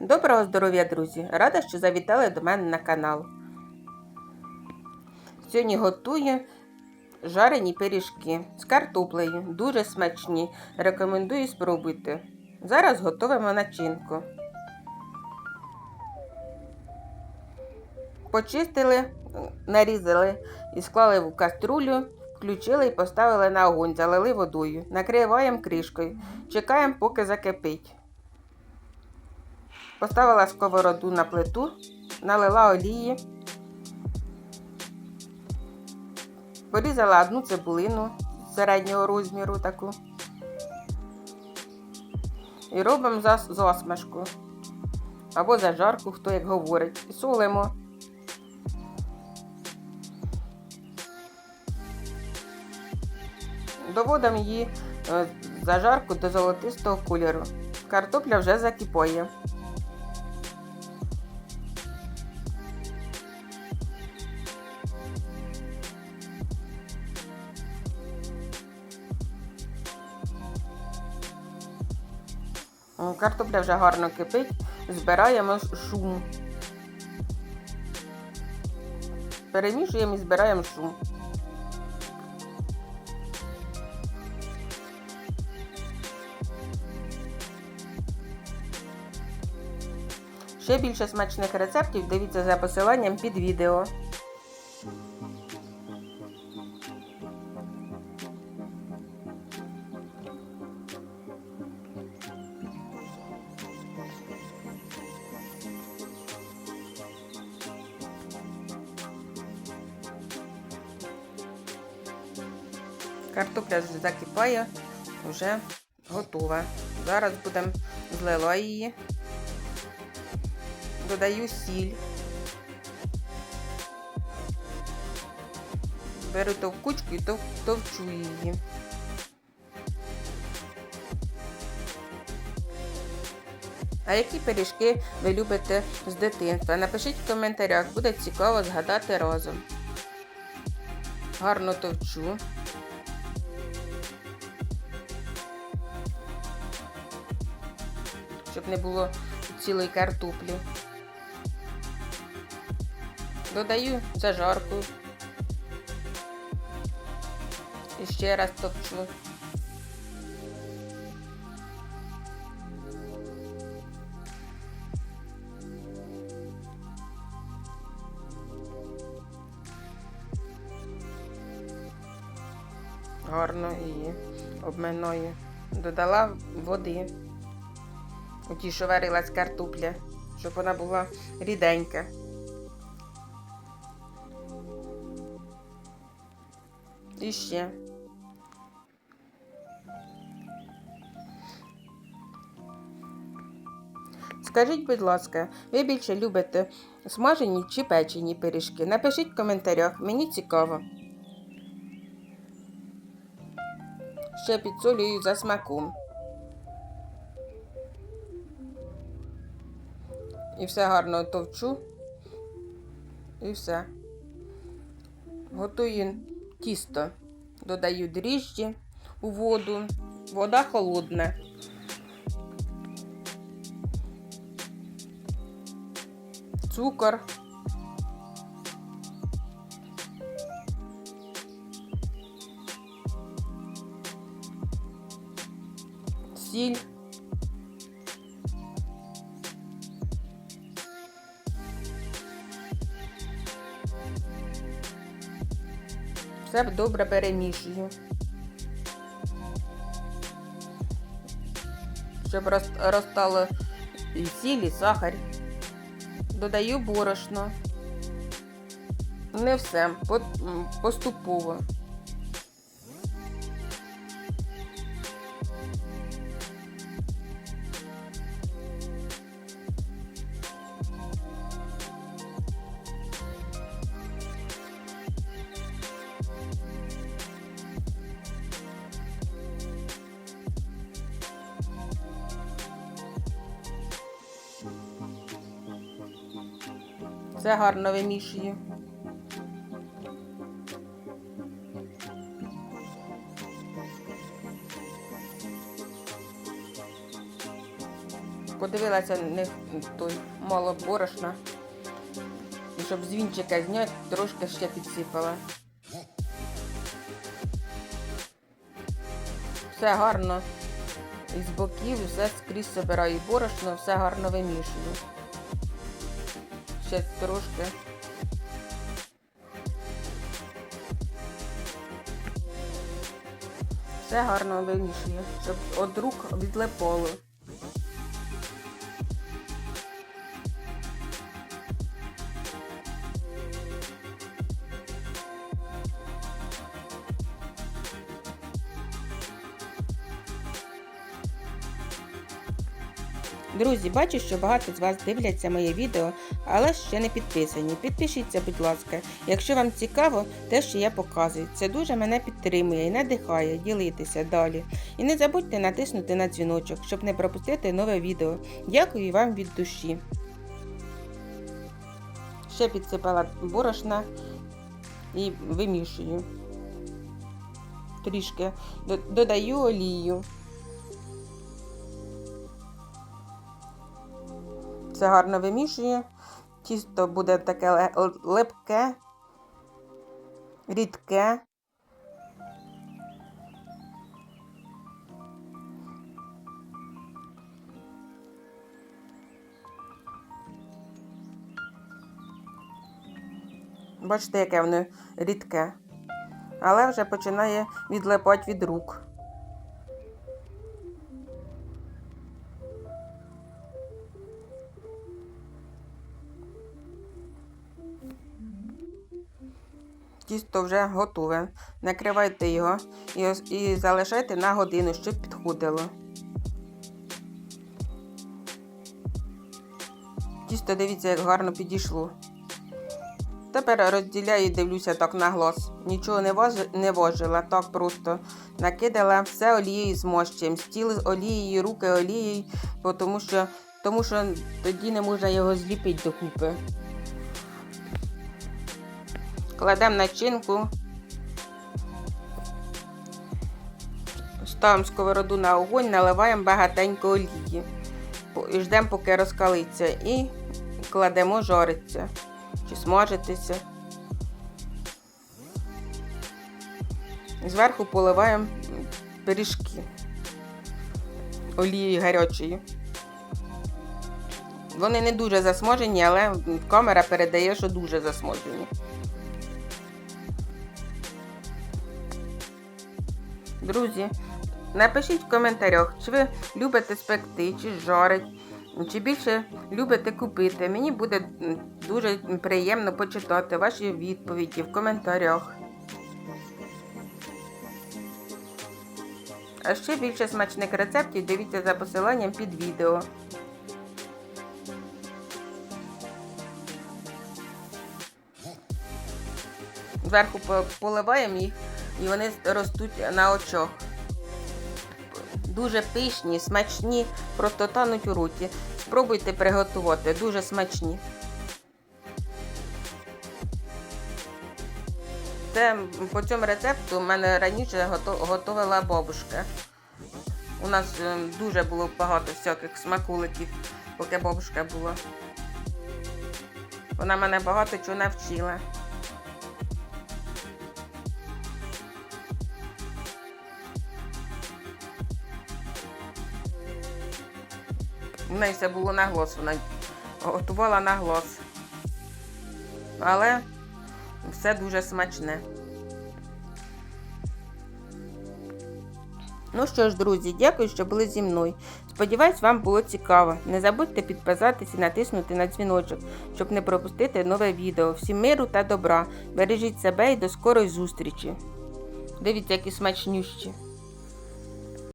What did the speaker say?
Доброго здоров'я, друзі! Рада, що завітали до мене на канал. Сьогодні готую жарені пиріжки з картоплею. Дуже смачні. Рекомендую спробуйте. Зараз готуємо начинку. Почистили, нарізали і склали в каструлю, включили і поставили на огонь, залили водою. Накриваємо кришкою. Чекаємо, поки закипить. Поставила сковороду на плиту, налила олії, порізала одну цибулину середнього розміру таку. І робимо зас- засмажку. Або зажарку, хто як говорить. І солимо. Доводимо її е, зажарку до золотистого кольору. Картопля вже закипає. Картопля вже гарно кипить, збираємо шум. Перемішуємо і збираємо шум. Ще більше смачних рецептів дивіться за посиланням під відео. Картопля закипає, вже готова. Зараз будемо злила її. Додаю сіль. Беру товкучку і тов, товчу її. А які пиріжки ви любите з дитинства? Напишіть в коментарях, буде цікаво згадати разом. Гарно товчу. Щоб не було цілої картоплі. Додаю зажарку. І ще раз топчу. Гарно її обминаю. Додала води. Ті, що варилась картопля, щоб вона була ріденька. І ще. Скажіть, будь ласка, ви більше любите смажені чи печені пиріжки? Напишіть в коментарях, мені цікаво. Ще підсолюю за смаком. І все гарно товчу. І все. Готую тісто. Додаю дріжджі у воду. Вода холодна. Цукор. Сіль. Все добре перемішую. Щоб роз- розтало і сіль, і сахар. Додаю борошно. Не все, поступово. Все гарно вимішую. подивилася не той мало борошна. І щоб з зняти, трошки ще підсипала. Все гарно із боків, все скрізь собираю борошно, все гарно вимішую. Ще трошки. Все гарно вимішує, щоб от рук відлипало. Друзі, бачу, що багато з вас дивляться моє відео, але ще не підписані. Підпишіться, будь ласка. Якщо вам цікаво, те, що я показую, це дуже мене підтримує і надихає ділитися далі. І не забудьте натиснути на дзвіночок, щоб не пропустити нове відео. Дякую вам від душі. Ще підсипала борошна і вимішую. Трішки додаю олію. Це гарно вимішує. Тісто буде таке липке, рідке. Бачите, яке воно рідке. Але вже починає відлипати від рук. Тісто вже готове. Накривайте його і, і залишайте на годину, щоб підходило. Тісто, дивіться, як гарно підійшло. Тепер розділяю і дивлюся так на глаз. Нічого не, важ... не важила, так просто накидала все олією з мощем. Стіл з олією, руки олією, тому що, тому що тоді не можна його зліпити докупи. Кладемо начинку. Ставимо сковороду на огонь, наливаємо багатенько олії. І ждемо, поки розкалиться. І кладемо жариться чи смажитися. Зверху поливаємо пиріжки олією гарячою. Вони не дуже засмажені, але камера передає, що дуже засмажені. Друзі, напишіть в коментарях, чи ви любите спекти, чи жарить, чи більше любите купити. Мені буде дуже приємно почитати ваші відповіді в коментарях. А ще більше смачних рецептів дивіться за посиланням під відео. Зверху по- поливаємо їх і вони ростуть на очах. Дуже пишні, смачні, просто тануть у роті. Спробуйте приготувати, дуже смачні. Це по цьому рецепту в мене раніше готувала бабушка. У нас е, дуже було багато всяких смаколиків, поки бабушка була. Вона мене багато чого навчила. У неї все було на вона готувала на. Але все дуже смачне. Ну що ж, друзі, дякую, що були зі мною. Сподіваюсь, вам було цікаво. Не забудьте підписатися і натиснути на дзвіночок, щоб не пропустити нове відео. Всім миру та добра. Бережіть себе і до скорої зустрічі. Дивіться, які смачнющі.